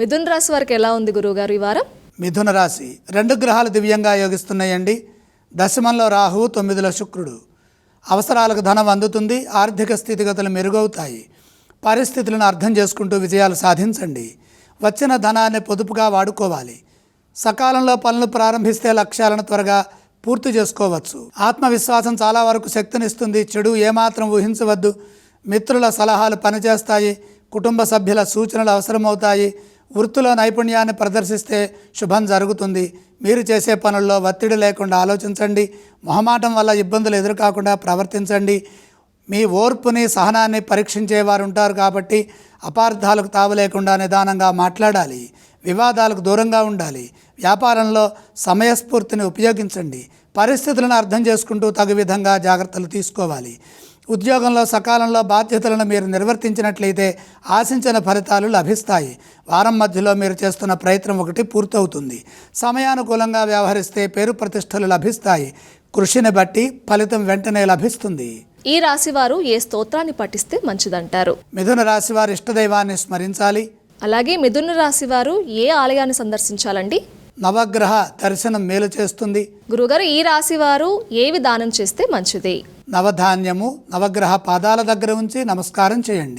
మిథున రాశి వారికి ఎలా ఉంది గురువుగారు ఈ వారం? మిథున రాశి. రెండు గ్రహాలు దివ్యంగా యోగిస్తున్నాయండి. దశమంలో రాహు తొమ్మిదిలో శుక్రుడు. అవసరాలకు ధనం అందుతుంది ఆర్థిక స్థితిగతులు మెరుగవుతాయి. పరిస్థితులను అర్థం చేసుకుంటూ విజయాలు సాధించండి. వచ్చిన ధనాన్ని పొదుపుగా వాడుకోవాలి. సకాలంలో పనులు ప్రారంభిస్తే లక్ష్యాలను త్వరగా పూర్తి చేసుకోవచ్చు. ఆత్మవిశ్వాసం చాలా వరకు శక్తినిస్తుంది. చెడు ఏమాత్రం ఊహించవద్దు. మిత్రుల సలహాలు పనిచేస్తాయి. కుటుంబ సభ్యుల సూచనలు అవసరమవుతాయి. వృత్తిలో నైపుణ్యాన్ని ప్రదర్శిస్తే శుభం జరుగుతుంది. మీరు చేసే పనుల్లో ఒత్తిడి లేకుండా ఆలోచించండి. మొహమాటం వల్ల ఇబ్బందులు ఎదురుకాకుండా ప్రవర్తించండి. మీ ఓర్పుని సహనాన్ని పరీక్షించేవారు ఉంటారు కాబట్టి అపార్థాలకు తావు లేకుండా నిదానంగా మాట్లాడాలి. వివాదాలకు దూరంగా ఉండాలి. వ్యాపారంలో సమయస్ఫూర్తిని ఉపయోగించండి. పరిస్థితులను అర్థం చేసుకుంటూ తగు విధంగా జాగ్రత్తలు తీసుకోవాలి. ఉద్యోగంలో సకాలంలో బాధ్యతలను మీరు నిర్వర్తించినట్లయితే ఆశించిన ఫలితాలు లభిస్తాయి. వారం మధ్యలో మీరు చేస్తున్న ప్రయత్నం ఒకటి పూర్తవుతుంది. సమయానుకూలంగా వ్యవహరిస్తే పేరు ప్రతిష్టలు లభిస్తాయి. కృషిని బట్టి ఫలితం వెంటనే లభిస్తుంది. ఈ రాశి వారు ఏ స్తోత్రాన్ని పఠిస్తే మంచిదంటారు? మిథున రాశి వారి ఇష్టదైవాన్ని స్మరించాలి. అలాగే మిథున రాశి వారు ఏ ఆలయాన్ని సందర్శించాలండి? నవగ్రహ దర్శనం మేలు చేస్తుంది. గురువుగారు ఈ రాశి వారు ఏవి దానం చేస్తే మంచిది? నవధాన్యము నవగ్రహ పాదాల దగ్గర ఉంచి నమస్కారం చేయండి.